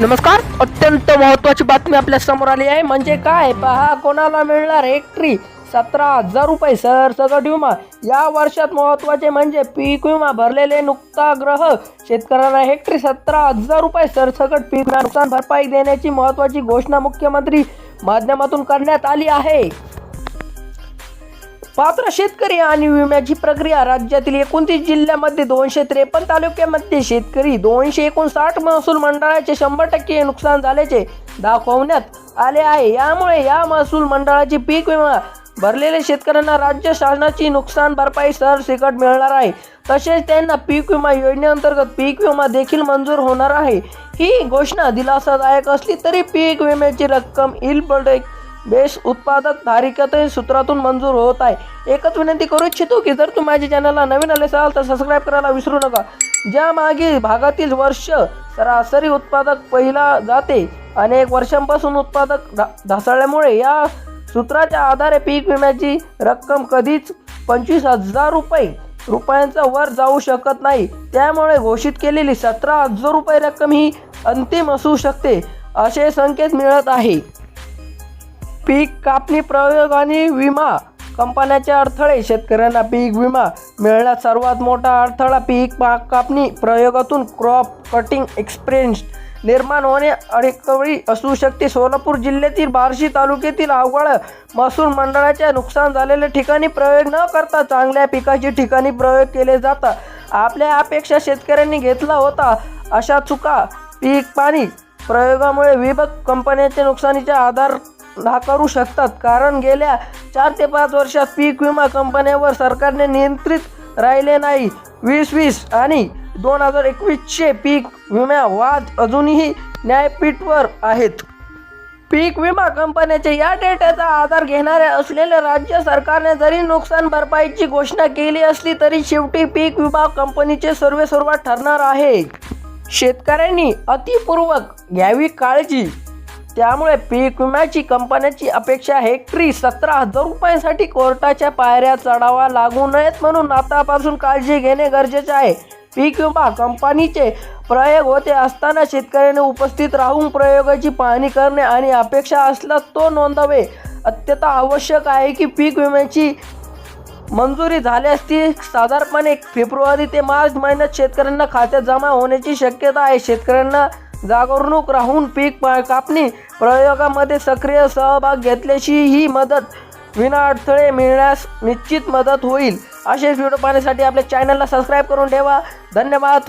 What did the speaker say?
नमस्कार अत्यंत महत्त्वाची बातमी आपल्यासमोर आली आहे. म्हणजे काय? पहा कोणाला मिळणार हेक्टरी सतरा हजार रुपये सर. सगट विमा या वर्षात महत्त्वाचे म्हणजे पीक विमा भरलेले नुकताग्रह शेतकऱ्यांना हेक्टरी सतरा हजार रुपये सरसकट पीक नुकसान भरपाई देण्याची महत्त्वाची घोषणा मुख्यमंत्री माध्यमातून करण्यात आली आहे. पात्र शेतकरी आणि विम्याची प्रक्रिया. राज्यातील एकोणतीस जिल्ह्यामध्ये दोनशे त्रेपन्न तालुक्यामध्ये शेतकरी दोनशे एकोणसाठ महसूल मंडळाचे शंभर टक्के नुकसान झाल्याचे दाखवण्यात आले आहे. यामुळे या महसूल मंडळाची पीक विमा भरलेल्या शेतकऱ्यांना राज्य शासनाची नुकसान भरपाई सरसकट मिळणार आहे. तसेच त्यांना पीक विमा योजनेअंतर्गत पीक विमा देखील मंजूर होणार आहे. ही घोषणा दिलासादायक असली तरी पीक विम्याची रक्कम इल बेस उत्पादक धारिकते सूत्रातून मंजूर होत आहे. एकच विनंती करू इच्छितो की जर तुम्ही माझ्या चॅनलला नवीन आले असाल तर सबस्क्राईब करायला विसरू नका. ज्या मागील भागातील वर्ष सरासरी उत्पादक पहिला जाते अनेक वर्षांपासून उत्पादक ढा ढासळल्यामुळे या सूत्राच्या आधारे पीक विम्याची रक्कम कधीच पंचवीस हजार रुपये रुपयांचा वर जाऊ शकत नाही. त्यामुळे घोषित केलेली सतरा हजार रुपये रक्कम ही अंतिम असू शकते असे संकेत मिळत आहे. पीक कापणी प्रयोग आणि विमा. कंपन्याचे अडथळे शेतकऱ्यांना पीक विमा मिळण्यात सर्वात मोठा अडथळा पीक कापणी प्रयोगातून क्रॉप कटिंग एक्सपिरियन्स निर्माण होणे अडकवळी असू शकते. सोलापूर जिल्ह्यातील बार्शी तालुक्यातील अवघड महसूल मंडळाच्या नुकसान झालेल्या ठिकाणी प्रयोग न करता चांगल्या पिकाची ठिकाणी प्रयोग केले जातात. आपल्या अपेक्षा शेतकऱ्यांनी घेतला होता. अशा चुका पीक पाणी प्रयोगामुळे विभक्त कंपन्यांच्या नुकसानीच्या आधार नाकारू शकतात. कारण गेल्या चार ते पाच वर्षात पीक विमा कंपन्यांवर सरकारने नियंत्रित राहिले नाही. वीस वीस आणि दोन हजार एकवीसचे पीक विमा वाद अजूनही न्यायपीठवर आहेत. पीक विमा कंपन्याच्या या डेटाचा आधार घेणाऱ्या असलेल्या राज्य सरकारने जरी नुकसान भरपाईची घोषणा केली असली तरी शेवटी पीक विमा कंपनीचे सर्वेसर्वा ठरणार आहे. शेतकऱ्यांनी अतिपूर्वक घ्यावी काळजी. त्यामुळे पीक विम्याची कंपन्याची अपेक्षा हेक्टरी सतरा हजार रुपयांसाठी कोर्टाच्या पायऱ्या चढावा लागू नयेत म्हणून आतापासून काळजी घेणे गरजेचे आहे. पीक विमा कंपनीचे प्रयोग होते असताना शेतकऱ्याने उपस्थित राहून प्रयोगाची पाहणी करणे आणि अपेक्षा असल्यास तो नोंदवे. अत्यंत आवश्यक आहे की पीक विम्याची मंजुरी झाल्यास ती साधारणपणे फेब्रुवारी ते मार्च महिन्यात शेतकऱ्यांना खात्यात जमा होण्याची शक्यता आहे. शेतकऱ्यांना जागरूक राहून पीक कापणी प्रयोगामध्ये सक्रिय सहभाग घेतल्याची ही मदत विना अडथळे मिळण्यास निश्चित मदत होईल. असेच व्हिडिओ पाहण्यासाठी आपल्या चॅनलला सबस्क्राईब करून ठेवा. धन्यवाद.